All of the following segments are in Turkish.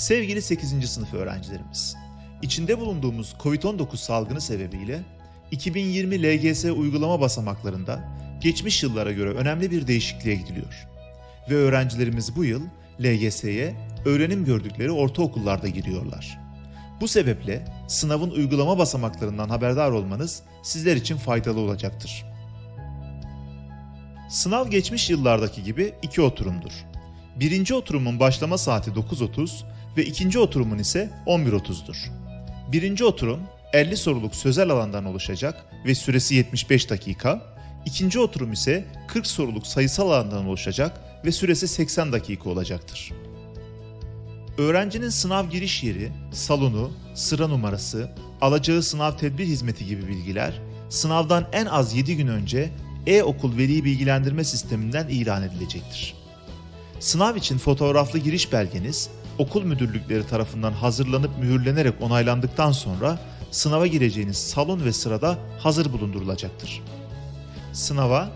Sevgili 8. sınıf öğrencilerimiz, içinde bulunduğumuz COVID-19 salgını sebebiyle 2020 LGS uygulama basamaklarında geçmiş yıllara göre önemli bir değişikliğe gidiliyor. Ve öğrencilerimiz bu yıl LGS'ye öğrenim gördükleri ortaokullarda giriyorlar. Bu sebeple sınavın uygulama basamaklarından haberdar olmanız sizler için faydalı olacaktır. Sınav geçmiş yıllardaki gibi iki oturumdur. Birinci oturumun başlama saati 9.30 ve ikinci oturumun ise 11.30'dur. Birinci oturum 50 soruluk sözel alandan oluşacak ve süresi 75 dakika. İkinci oturum ise 40 soruluk sayısal alandan oluşacak ve süresi 80 dakika olacaktır. Öğrencinin sınav giriş yeri, salonu, sıra numarası, alacağı sınav tedbir hizmeti gibi bilgiler sınavdan en az 7 gün önce e-okul veli bilgilendirme sisteminden ilan edilecektir. Sınav için fotoğraflı giriş belgeniz okul müdürlükleri tarafından hazırlanıp mühürlenerek onaylandıktan sonra sınava gireceğiniz salon ve sırada hazır bulundurulacaktır. Sınava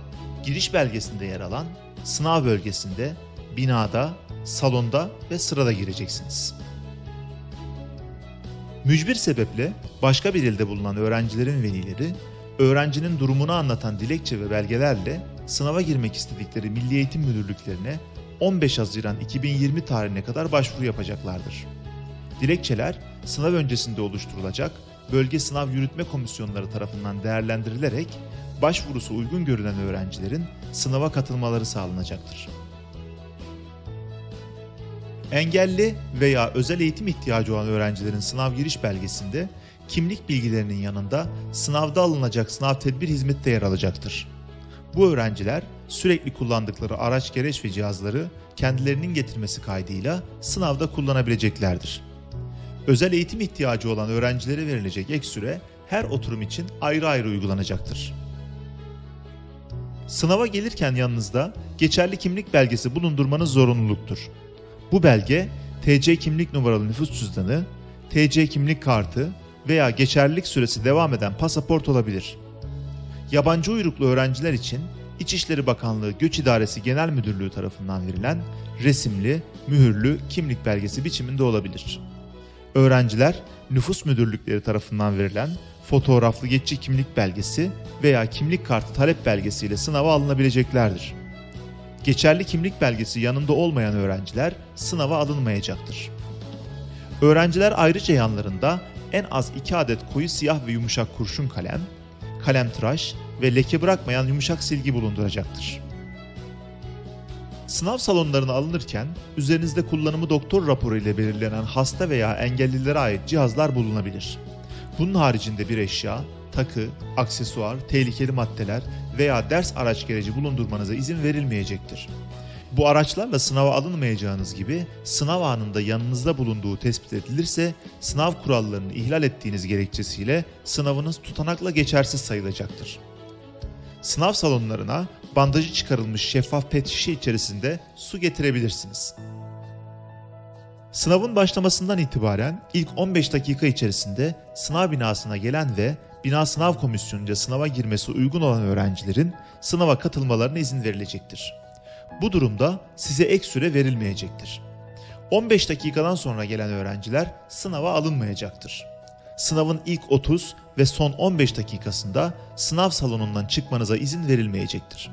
giriş belgesinde yer alan sınav bölgesinde, binada, salonda ve sırada gireceksiniz. Mücbir sebeple başka bir ilde bulunan öğrencilerin velileri, öğrencinin durumunu anlatan dilekçe ve belgelerle sınava girmek istedikleri Milli Eğitim Müdürlüklerine 15 Haziran 2020 tarihine kadar başvuru yapacaklardır. Dilekçeler sınav öncesinde oluşturulacak bölge sınav yürütme komisyonları tarafından değerlendirilerek başvurusu uygun görülen öğrencilerin sınava katılmaları sağlanacaktır. Engelli veya özel eğitim ihtiyacı olan öğrencilerin sınav giriş belgesinde kimlik bilgilerinin yanında sınavda alınacak sınav tedbir hizmeti de yer alacaktır. Bu öğrenciler sürekli kullandıkları araç gereç ve cihazları kendilerinin getirmesi kaydıyla sınavda kullanabileceklerdir. Özel eğitim ihtiyacı olan öğrencilere verilecek ek süre her oturum için ayrı ayrı uygulanacaktır. Sınava gelirken yanınızda geçerli kimlik belgesi bulundurmanız zorunluluktur. Bu belge TC kimlik numaralı nüfus cüzdanı, TC kimlik kartı veya geçerlilik süresi devam eden pasaport olabilir. Yabancı uyruklu öğrenciler için İçişleri Bakanlığı Göç İdaresi Genel Müdürlüğü tarafından verilen resimli, mühürlü kimlik belgesi biçiminde olabilir. Öğrenciler nüfus müdürlükleri tarafından verilen fotoğraflı geçici kimlik belgesi veya kimlik kartı talep belgesiyle sınava alınabileceklerdir. Geçerli kimlik belgesi yanında olmayan öğrenciler sınava alınmayacaktır. Öğrenciler ayrıca yanlarında en az 2 adet koyu siyah ve yumuşak kurşun kalem, kalem tıraş ve leke bırakmayan yumuşak silgi bulunduracaktır. Sınav salonlarına alınırken üzerinizde kullanımı doktor raporu ile belirlenen hasta veya engellilere ait cihazlar bulunabilir. Bunun haricinde bir eşya, takı, aksesuar, tehlikeli maddeler veya ders araç gereci bulundurmanıza izin verilmeyecektir. Bu araçlarla sınava alınmayacağınız gibi sınav anında yanınızda bulunduğu tespit edilirse sınav kurallarını ihlal ettiğiniz gerekçesiyle sınavınız tutanakla geçersiz sayılacaktır. Sınav salonlarına bandajı çıkarılmış şeffaf pet şişe içerisinde su getirebilirsiniz. Sınavın başlamasından itibaren ilk 15 dakika içerisinde sınav binasına gelen ve bina sınav komisyonunca sınava girmesi uygun olan öğrencilerin sınava katılmalarına izin verilecektir. Bu durumda size ek süre verilmeyecektir. 15 dakikadan sonra gelen öğrenciler sınava alınmayacaktır. Sınavın ilk 30 ve son 15 dakikasında sınav salonundan çıkmanıza izin verilmeyecektir.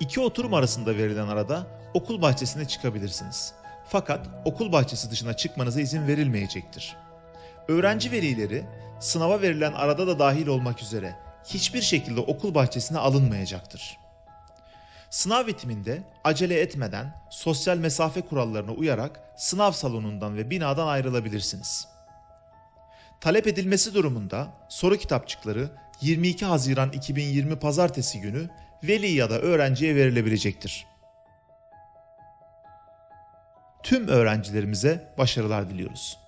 İki oturum arasında verilen arada okul bahçesine çıkabilirsiniz. Fakat okul bahçesi dışına çıkmanıza izin verilmeyecektir. Öğrenci velileri sınava verilen arada da dahil olmak üzere hiçbir şekilde okul bahçesine alınmayacaktır. Sınav bitiminde acele etmeden sosyal mesafe kurallarına uyarak sınav salonundan ve binadan ayrılabilirsiniz. Talep edilmesi durumunda soru kitapçıkları 22 Haziran 2020 Pazartesi günü veli ya da öğrenciye verilebilecektir. Tüm öğrencilerimize başarılar diliyoruz.